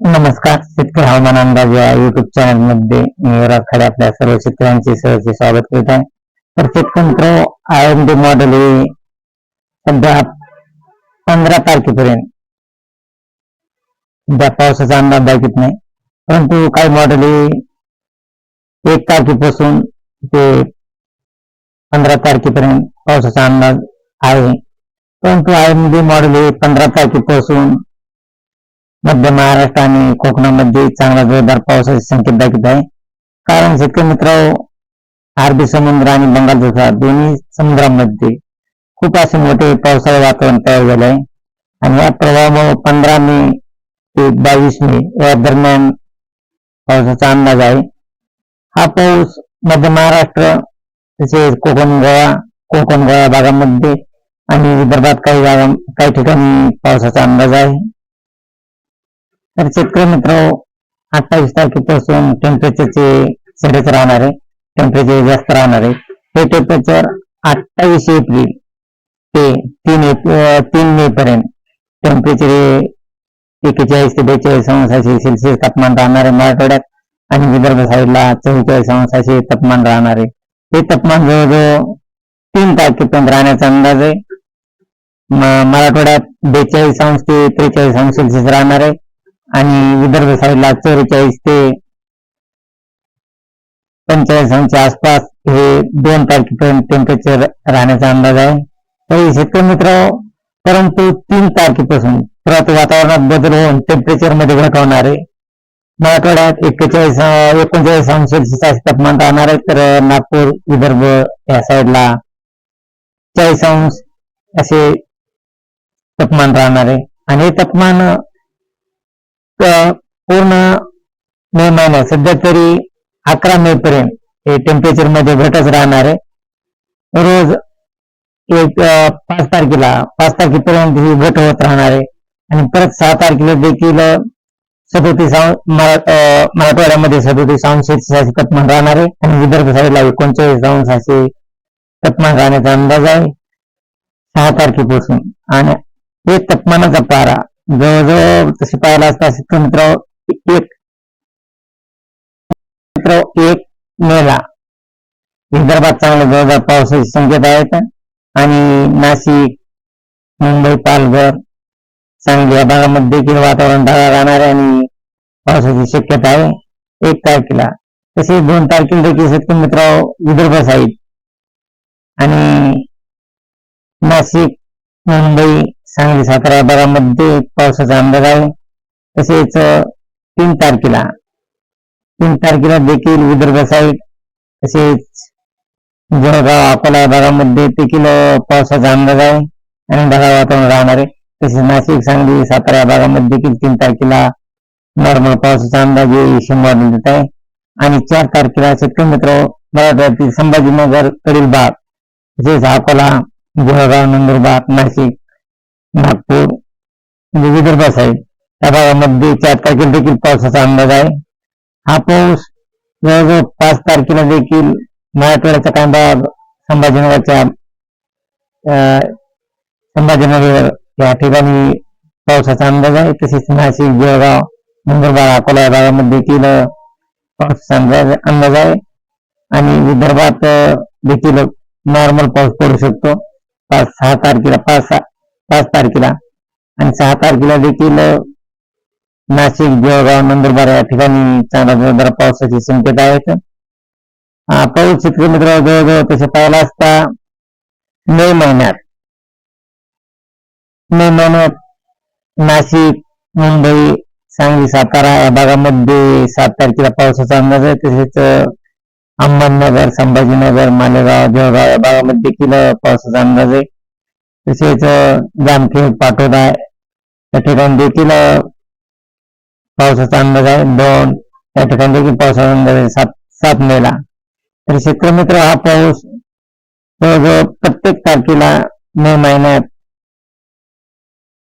नमस्कार शेतकरी हवामान अंदाज या युट्यूब चॅनलमध्ये मी युवराज आपल्या सर्व शेतकऱ्यांचे सहज स्वागत करीत आहे. तर शेतकरी मित्र आय एम डी मॉडेल हे सध्या पंधरा तारखेपर्यंत सध्या पावसाचा अंदाज दाखवत नाही परंतु काही मॉडेल हे एक तारखेपासून ते पंधरा तारखेपर्यंत पावसाचा अंदाज आहे. परंतु आय एम डी मॉडेल हे पंधरा तारखेपासून मध्य महाराष्ट्र आणि कोकणामध्ये चांगला जोरदार पावसाचे संकेत दाखवत आहे. कारण शेतकरी मित्र अरबी समुद्र आणि बंगाल जसा दोन्ही समुद्रामध्ये खूप असे मोठे पावसाळी वातावरण तयार झाले आहे आणि या प्रभावामुळे पंधरा मे ते बावीस मे या दरम्यान पावसाचा अंदाज आहे. हा पाऊस मध्य महाराष्ट्र तसेच कोकण गोवा कोकण गोवा भागामध्ये आणि विदर्भात काही भागा काही ठिकाणी पावसाचा अंदाज आहे. तर शेतकरी मित्र अठ्ठावीस तारखेपासून टेम्परेचरचे सडेच राहणार आहे. टेम्परेचर जास्त राहणार आहे. हे टेम्परेचर अठ्ठावीस एप्रिल ते तीन तीन मे पर्यंत टेम्परेचर हे एकेचाळीस ते बेचाळीस अंशाचे सेल्सिअस तापमान राहणार आहे मराठवाड्यात आणि विदर्भ साईडला चव्वेचाळीस अंशाचे तापमान राहणार आहे. हे तापमान जवळजवळ तीन तारखेपर्यंत राहण्याचा अंदाज आहे. मराठवाड्यात बेचाळीस अंश ते त्रेचाळीस अंश सेल्सिअस राहणार आहे. आणि विदर्भ साईडला चौवेचाळीस ते पंचेचाळीस अंशच्या आसपास हे दोन तारखेपर्यंत टेम्परेचर राहण्याचा अंदाज आहे. तरी शेतकरी मित्र परंतु तीन तारखेपासून परत वातावरणात बदल होऊन टेम्परेचरमध्ये घट आहे. मराठवाड्यात एक्केचाळीस एकोणचाळीस अंश सेल्सिअस तापमान राहणार आहे. तर नागपूर विदर्भ या साईडला चाळीस अंश असे तापमान राहणार आहे. आणि हे तापमान पूर्ण मे महिन्यात सध्या तरी अकरा मे पर्यंत हे टेम्परेचरमध्ये घटच राहणार आहे. रोज एक पाच तारखेला पाच तारखेपर्यंत ही घट होत राहणार आहे. आणि परत सहा तारखेला देखील सदोतीस मराठवाड्यामध्ये सदोतीस अंश सहाशे तापमान राहणार आहे. आणि विदर्भ साईडला एकोणचाळीस अंश सहाशे तापमान राहण्याचा अंदाज आहे. सहा तारखेपासून. आणि एक तापमानाचा पारा जवळजवळ तसे पाहायला असता शेतकरी मित्र एक मित्र एक मेला. विदर्भात चांगला जवळजवळ पावसाचे संकेत आहेत. आणि नाशिक मुंबई पालघर सांगली या भागामध्ये देखील वातावरण ढगाळ राहणार आणि पावसाची शक्यता आहे. एक तारखेला. तसेच दोन तारखेला देखील सत्य मित्र विदर्भ साईड आणि नाशिक मुंबई सांगली सातारा भागामध्ये पावसाचा अंदाज आहे. तसेच तीन तारखेला तीन तारखेला देखील विदर्भ साईड तसेच जळगाव अकोला भागामध्ये देखील पावसाचा अंदाज आहे आणि ढगाळ वातावरण राहणार आहे. तसेच नाशिक सांगली सातारा भागामध्ये देखील तीन तारखेला नॉर्मल पावसाचा अंदाज येईल शंभर देत आहे. आणि चार तारखेला शेतकरी मित्र मराठवाड्यातील संभाजीनगर कडील भाग तसेच अकोला जळगाव नंदुरबार नाशिक नागपूर म्हणजे विदर्भ आहे या भागामध्ये चार तारखेला देखील पावसाचा अंदाज आहे. हा पाऊस जवळजवळ पाच तारखेला देखील मराठवाड्याचा कांदा संभाजीनगरच्या अं, संभाजीनगर या ठिकाणी पावसाचा अंदाज आहे. तसेच नाशिक जळगाव नंदुरबार अकोला या भागामध्ये देखील पावसाचा अंदाज अंदाज आहे. आणि विदर्भात देखील नॉर्मल पाऊस पडू शकतो. पाच सहा तारखेला पाच सहा पाच तारखेला. आणि सहा तारखेला देखील नाशिक जळगाव नंदुरबार या ठिकाणी चांगला जोरदार पावसाचे संकेत आहेत. पाऊस शेतकरी मित्र जवळजवळ तसे पाहिला असता मे महिन्यात मे महिन्यात नाशिक मुंबई सांगली सातारा या भागामध्ये सात तारखेला पावसाचा अंदाज आहे. तसेच अ, अहमदनगर संभाजीनगर मालेगाव जळगाव या भागामध्ये देखील पावसाचा अंदाज आहे. तसेच अ, जामखेड पाटोदा या ठिकाणी देखील पावसाचा अंदाज आहे. दोन या ठिकाणी देखील पावसाचा अंदाज आहे. सात सात मेला. तर शेतकरी हा पाऊस जवळजवळ प्रत्येक तारखेला मे महिन्यात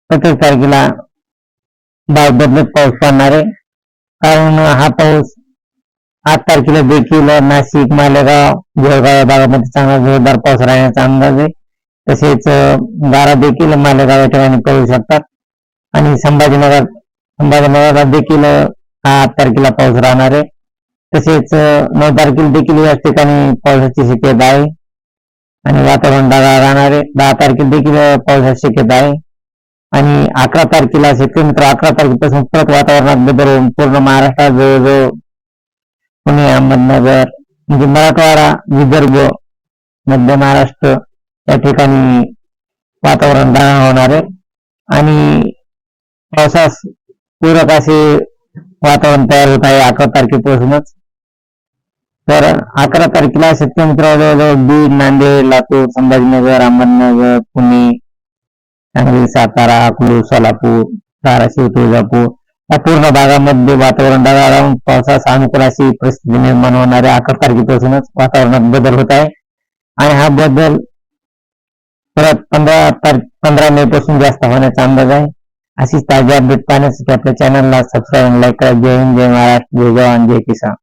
प्रत्येक तारखेला भाग बदलत पाऊस पडणार आहे. कारण हा पाऊस आठ तारखेला देखील नाशिक मालेगाव जळगाव या भागामध्ये चांगला जोरदार पाऊस राहण्याचा अंदाज आहे. तसेच गारा देखील मालेगाव या ठिकाणी पडू शकतात. आणि संभाजीनगर संभाजीनगरला देखील आठ तारखेला पाऊस राहणार आहे. तसेच नऊ तारखेला देखील याच ठिकाणी पावसाची शक्यता आहे. आणि वातावरण ढगाळ राहणार आहे. दहा तारखेला देखील पावसाची शक्यता आहे. आणि अकरा तारखेला शेतकरी मित्र अकरा तारखेपासून परत वातावरणात बदल होऊन पूर्ण महाराष्ट्रात जवळजवळ पुणे अहमदनगर म्हणजे मराठवाडा विदर्भ मध्य महाराष्ट्र या ठिकाणी वातावरण ढगाळ होणार आहे. आणि पावसास पूरक असे वातावरण तयार होत आहे अकरा तारखेपासूनच. तर अकरा तारखेला शेतकरी जवळजवळ बीड नांदेड लातूर संभाजीनगर अहमदनगर पुणे सांगली सातारा अकलूज सोलापूर धाराशिव तुळजापूर या पूर्ण भागामध्ये वातावरण ढगाळ राहून पावसास अनुकूल अशी परिस्थिती निर्माण होणार आहे. अकरा तारखेपासूनच वातावरणात बदल होत आहे. आणि हा बदल परत पंधरा पंधरा मे पासून जास्त होण्याचा अंदाज आहे. अशीच ताजी अपडेट पाहण्यासाठी आपल्या चॅनलला सबस्क्राईब लाईक करा. जय हिंद जय महाराष्ट्र जय जवान जय किसान.